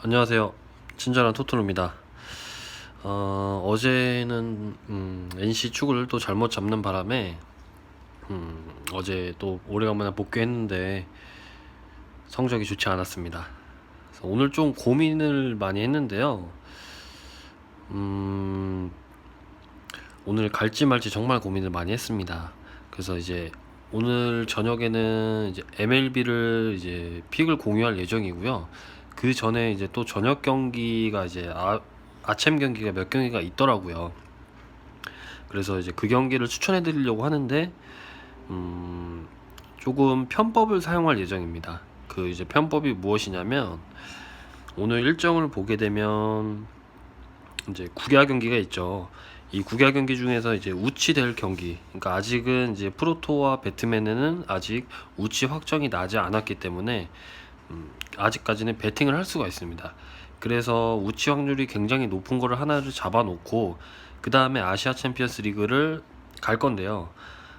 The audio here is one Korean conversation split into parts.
안녕하세요. 친절한 토토로입니다. 어, 어제는 음, NC 축을 또 잘못 잡는 바람에 음, 어제 또 오래간만에 복귀했는데 성적이 좋지 않았습니다. 오늘 좀 고민을 많이 했는데요. 음, 오늘 갈지 말지 정말 고민을 많이 했습니다. 그래서 이제 오늘 저녁에는 이제 MLB를 이제 픽을 공유할 예정이고요. 그 전에 이제 또 저녁 경기가 이제 아, 아침 경기가 몇 경기가 있더라고요. 그래서 이제 그 경기를 추천해 드리려고 하는데 음, 조금 편법을 사용할 예정입니다. 그 이제 편법이 무엇이냐면 오늘 일정을 보게 되면 이제 국야 경기가 있죠. 이 국야 경기 중에서 이제 우치 될 경기. 그러니까 아직은 이제 프로토와 배트맨에는 아직 우치 확정이 나지 않았기 때문에 음, 아직까지는 배팅을 할 수가 있습니다. 그래서 우치 확률이 굉장히 높은 거를 하나를 잡아놓고 그 다음에 아시아 챔피언스 리그를 갈 건데요.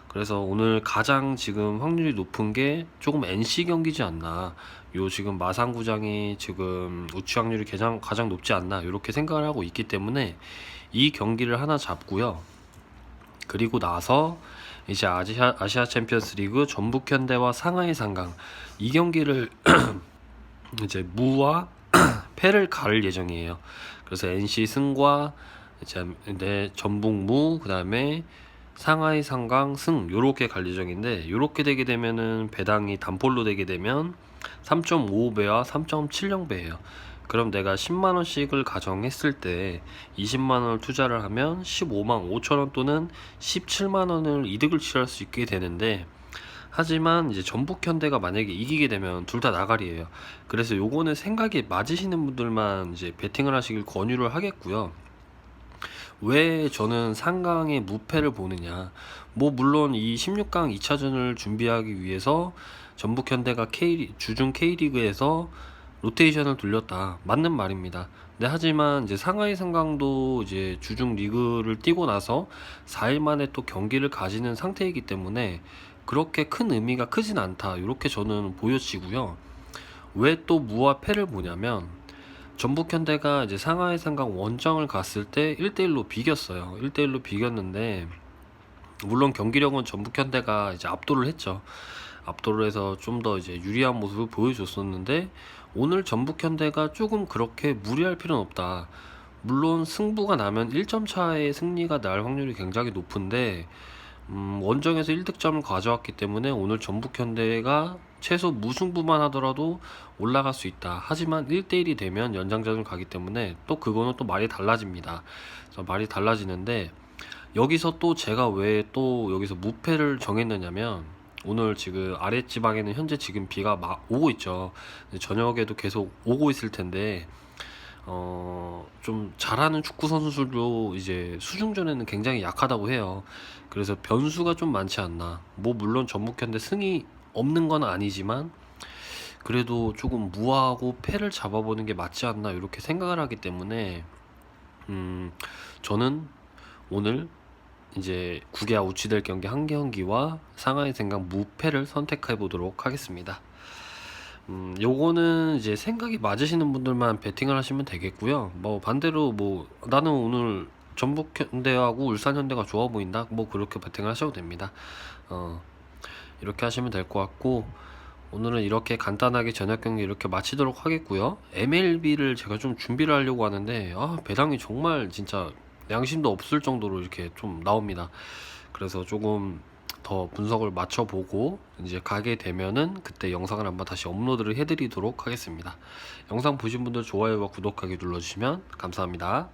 그래서 오늘 가장 지금 확률이 높은 게 조금 NC 경기지 않나. 요 지금 마산구장이 지금 우치 확률이 가장 가장 높지 않나 이렇게 생각을 하고 있기 때문에 이 경기를 하나 잡고요. 그리고 나서 이제 아시아 아시아 챔피언스 리그 전북 현대와 상하이 상강 이 경기를 이제 무와 패를 가를 예정이에요. 그래서 NC 승과 이제 네, 전북 무 그다음에 상하이 상강 승 요렇게 갈 예정인데 요렇게 되게 되면은 배당이 단폴로 되게 되면 3.55배와 3.70배예요. 그럼 내가 10만 원씩을 가정했을 때 20만 원을 투자를 하면 15만 5천 원 또는 17만 원을 이득을 취할 수 있게 되는데 하지만 이제 전북 현대가 만약에 이기게 되면 둘 다 나가리예요. 그래서 요거는 생각이 맞으시는 분들만 이제 베팅을 하시길 권유를 하겠고요. 왜 저는 상강의 무패를 보느냐? 뭐 물론 이 16강 2차전을 준비하기 위해서 전북 현대가 K 주중 K리그에서 로테이션을 돌렸다. 맞는 말입니다. 네, 하지만 이제 상하이 상강도 이제 주중 리그를 뛰고 나서 4일 만에 또 경기를 가지는 상태이기 때문에 그렇게 큰 의미가 크진 않다. 이렇게 저는 보여지고요. 왜 또 무와 패를 보냐면 전북 현대가 이제 상하이 상강 원정을 갔을 때 1대1로 비겼어요. 1대1로 비겼는데 물론 경기력은 전북 현대가 이제 압도를 했죠. 압도를 해서 좀 더 이제 유리한 모습을 보여줬었는데 오늘 전북 현대가 조금 그렇게 무리할 필요는 없다. 물론 승부가 나면 1점 차의 승리가 날 확률이 굉장히 높은데 음, 원정에서 1득점을 가져왔기 때문에 오늘 전북 현대가 최소 무승부만 하더라도 올라갈 수 있다. 하지만 1대1이 되면 연장전을 가기 때문에 또 그거는 또 말이 달라집니다. 그래서 말이 달라지는데 여기서 또 제가 왜 또 여기서 무패를 정했느냐면 오늘 지금 아랫지방에는 현재 지금 비가 막 오고 있죠. 저녁에도 계속 오고 있을 텐데 어, 좀 잘하는 축구 선수들도 이제 수중전에는 굉장히 약하다고 해요. 그래서 변수가 좀 많지 않나. 뭐 물론 전북현대 승이 없는 건 아니지만 그래도 조금 무하고 패를 잡아보는 게 맞지 않나 이렇게 생각을 하기 때문에 음, 저는 오늘 이제 국야 우치될 경기 한 경기와 상하이 생각 무패를 선택해 보도록 하겠습니다. 음, 요거는 이제 생각이 맞으시는 분들만 베팅을 하시면 되겠고요. 뭐 반대로 뭐 나는 오늘 전북 현대하고 울산 현대가 좋아 보인다. 뭐 그렇게 베팅을 하셔도 됩니다. 어, 이렇게 하시면 될 것 같고 오늘은 이렇게 간단하게 저녁 경기 이렇게 마치도록 하겠고요. MLB를 제가 좀 준비를 하려고 하는데 아, 배당이 정말 진짜 양심도 없을 정도로 이렇게 좀 나옵니다. 그래서 조금 더 분석을 맞춰보고 이제 가게 되면은 그때 영상을 한번 다시 업로드를 해드리도록 하겠습니다. 영상 보신 분들 좋아요와 구독하기 눌러주시면 감사합니다.